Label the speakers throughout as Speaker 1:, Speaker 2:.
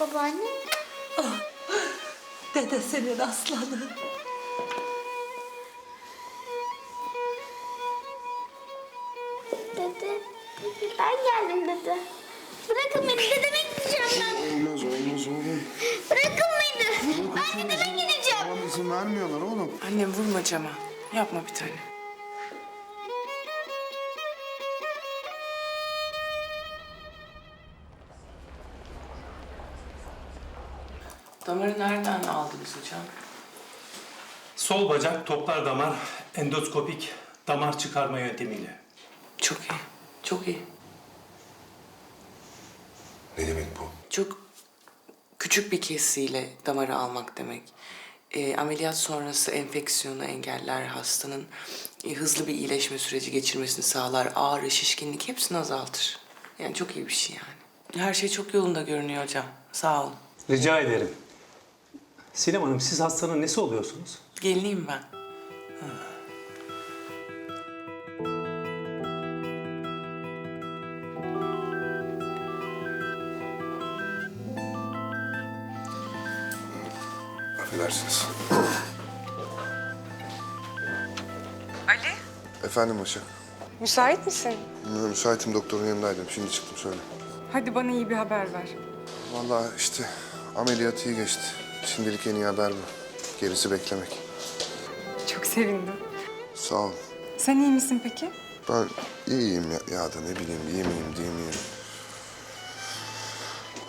Speaker 1: Babaanne.
Speaker 2: Dedesinin aslanı.
Speaker 1: Dede. Dede ben geldim dede. Bırakın beni dedeme gideceğim ben.
Speaker 3: Olmaz olmaz oğlum.
Speaker 1: Bırakın beni. Ben dedeme gideceğim.
Speaker 3: Tamam izin vermiyorlar oğlum.
Speaker 4: Annem vurma cama. Yapma bir tane. Damarı nereden aldınız hocam?
Speaker 5: Sol bacak toplar damar endoskopik damar çıkarma yöntemiyle.
Speaker 4: Çok iyi. Çok iyi.
Speaker 3: Ne demek bu?
Speaker 4: Çok küçük bir kesiyle damarı almak demek. Ee, ameliyat sonrası enfeksiyonu engeller hastanın e, hızlı bir iyileşme süreci geçirmesini sağlar. Ağrı, şişkinlik hepsini azaltır. Yani çok iyi bir şey yani. Her şey çok yolunda görünüyor hocam. Sağ olun.
Speaker 5: Rica ederim. Sinem Hanım siz hastanın nesi oluyorsunuz?
Speaker 4: Gelineyim ben.
Speaker 3: Affedersiniz.
Speaker 6: Ali,
Speaker 3: Efendim Başak.
Speaker 6: müsait misin?
Speaker 3: Müsaitim doktorun yanındaydım. Şimdi çıktım söyle.
Speaker 6: Hadi bana iyi bir haber ver.
Speaker 3: Vallahi işte ameliyat iyi geçti. Şimdilik en iyi haber bu. Gerisi beklemek.
Speaker 6: Çok sevindim.
Speaker 3: Sağ ol.
Speaker 6: Sen iyi misin peki?
Speaker 3: Ben iyiyim ya, ya da ne bileyim iyi miyim değil miyim?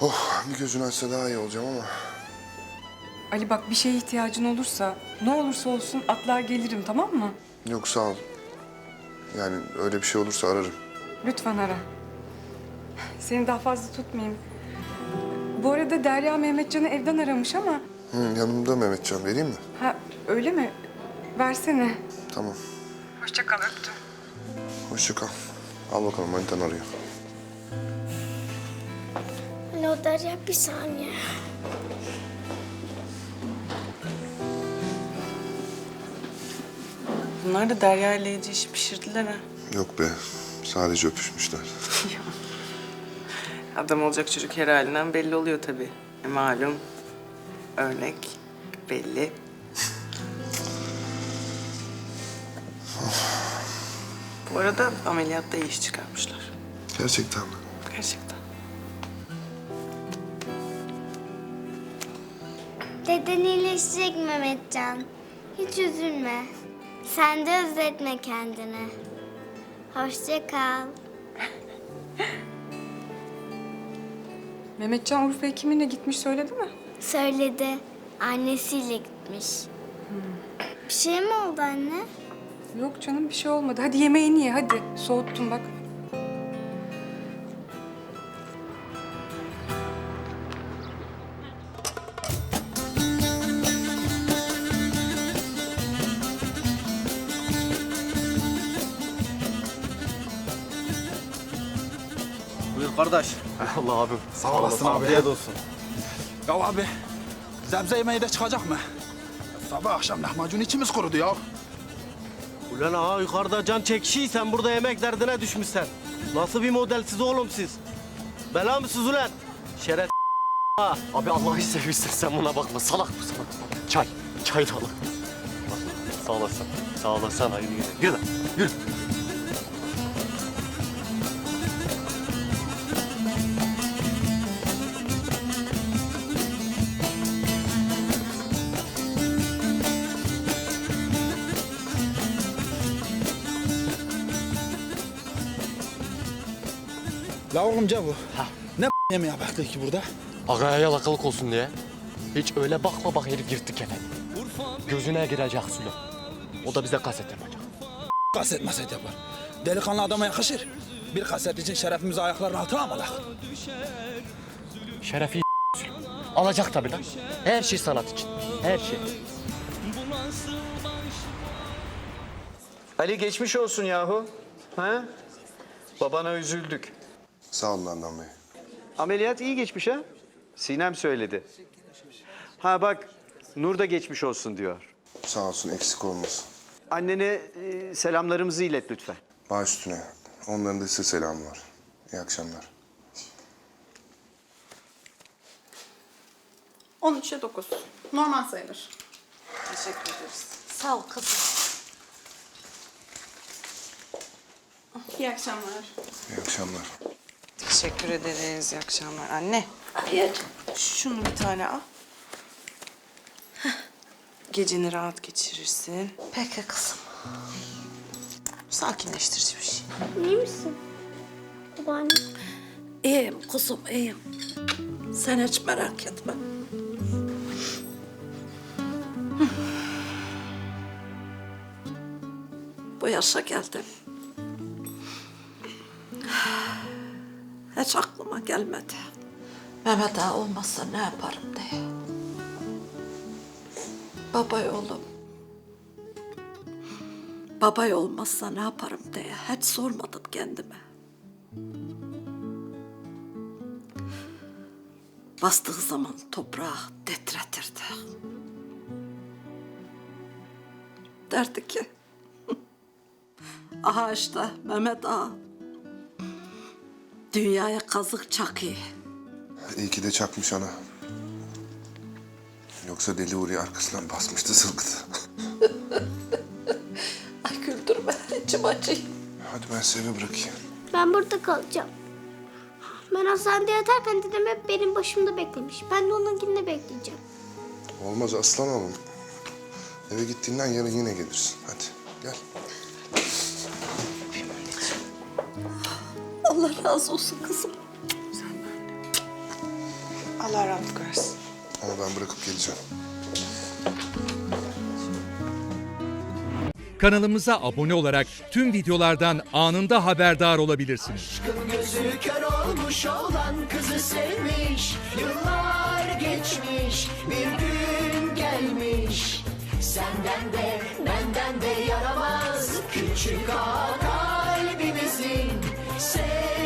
Speaker 3: Oh bir gözünü açsa daha iyi olacağım ama.
Speaker 6: Ali bak bir şeye ihtiyacın olursa, ne olursa olsun atlar gelirim tamam mı?
Speaker 3: Yok sağ ol. Yani öyle bir şey olursa ararım.
Speaker 6: Lütfen ara. Seni daha fazla tutmayayım. Bu arada Derya Mehmetcan'ı evden aramış ama...
Speaker 3: Hı, yanımda Mehmetcan vereyim mi?
Speaker 6: Ha öyle mi? Versene.
Speaker 3: Tamam.
Speaker 6: Hoşça kal öptüm.
Speaker 3: Hoşça kal. Al bakalım manitan arıyor.
Speaker 1: Alo Derya bir saniye.
Speaker 4: Bunlar da Derya ile Ece işi pişirdiler ha.
Speaker 3: Yok be. Sadece öpüşmüşler.
Speaker 4: Adam olacak çocuk her halinden belli oluyor tabii. E, malum örnek belli. Bu arada ameliyatta iyi iş çıkarmışlar.
Speaker 3: Gerçekten mi?
Speaker 4: Gerçekten.
Speaker 1: Deden iyileşecek Mehmetcan. Hiç üzülme. Sen de özletme kendini. Hoşça kal.
Speaker 6: Mehmetcan Urfa'ya kiminle gitmiş söyledi mi?
Speaker 1: Söyledi. Annesiyle gitmiş. Bir şey mi oldu anne?
Speaker 6: Yok canım bir şey olmadı. Hadi yemeğini ye hadi. Soğuttum bak.
Speaker 7: Kardeş.
Speaker 8: Allah abim.
Speaker 7: Sağ olasın abi. Afiyet olsun. Ya abi, sebze yemeği de çıkacak mı? Sabah akşam lahmacun içimiz kurudu ya.
Speaker 8: Ulan ağa yukarıda can çekişiyi sen burada yemek derdine düşmüşsen. Nasıl bir modelsiz oğlum siz? Bela mısınız ulan? Şeref ha. Abi Allah'ı seversen sen buna bakma. Salak bu salak. Çay. Çay da al. Sağ olasın. Sağ olasın. Hayırlı günler. Yürü lan. Yürü.
Speaker 7: La oğlum Cevu. Ne yemeği yapaklı ki burada?
Speaker 8: Ağaya yalakalık olsun diye. Hiç öyle bakma bak herif yırttık efendim. Gözüne girecek Sülo. O da bize kaset yapacak.
Speaker 7: Kaset maset yapar. Delikanlı adama yakışır. Bir kaset için şerefimizi ayakların altına almalak.
Speaker 8: Şerefi Sülo. Alacak tabii lan. Her şey sanat için. Her şey.
Speaker 9: Ali geçmiş olsun yahu. Ha? Babana üzüldük.
Speaker 3: Sağ olun Adnan Bey.
Speaker 9: Ameliyat iyi geçmiş ha? Sinem söyledi. Ha bak Nur da geçmiş olsun diyor.
Speaker 3: Sağ olsun eksik olmasın.
Speaker 9: Annene e, selamlarımızı ilet lütfen.
Speaker 3: Baş üstüne. Onların da size selamı var. İyi akşamlar.
Speaker 2: 13'e 9. Normal sayılır.
Speaker 4: Teşekkür ederiz.
Speaker 10: Sağ ol kızım.
Speaker 2: İyi akşamlar.
Speaker 3: İyi akşamlar.
Speaker 4: Teşekkür ederiz. İyi akşamlar. Anne,
Speaker 10: Ayacığım.
Speaker 4: şunu bir tane al. Geceni rahat geçirirsin.
Speaker 10: Peki kızım.
Speaker 4: Sakinleştirici bir şey.
Speaker 1: İyi misin? Babaanne.
Speaker 10: İyiyim kuzum iyiyim. Sen hiç merak etme. Bu yaşa geldim. Hiç aklıma gelmedi. Mehmet ağa olmazsa ne yaparım diye. Baba oğlum. Baba olmazsa ne yaparım diye hiç sormadım kendime. Bastığı zaman toprağı titretirdi. Derdi ki, aha işte Mehmet ağa, dünyaya kazık çakıyor.
Speaker 3: İyi ki de çakmış ana. Yoksa Deli Uri arkasından basmıştı zılgıtı.
Speaker 10: Ay güldürme, içim acıyor.
Speaker 3: Hadi ben sizi eve bırakayım.
Speaker 1: Ben burada kalacağım. Ben hastanede yatarken dedem hep benim başımda beklemiş. Ben de onunkinde bekleyeceğim.
Speaker 3: Olmaz aslan oğlum. Eve gittiğinden yarın yine gelirsin. Hadi gel.
Speaker 10: Allah razı olsun kızım.
Speaker 4: Allah rahatlık versin.
Speaker 3: Ama ben bırakıp geleceğim.
Speaker 11: Kanalımıza abone olarak tüm videolardan anında haberdar olabilirsiniz.
Speaker 12: Gözü kör olmuş olan kızı sevmiş Yıllar geçmiş bir gün gelmiş Senden de benden de yaramaz Küçük ağa say.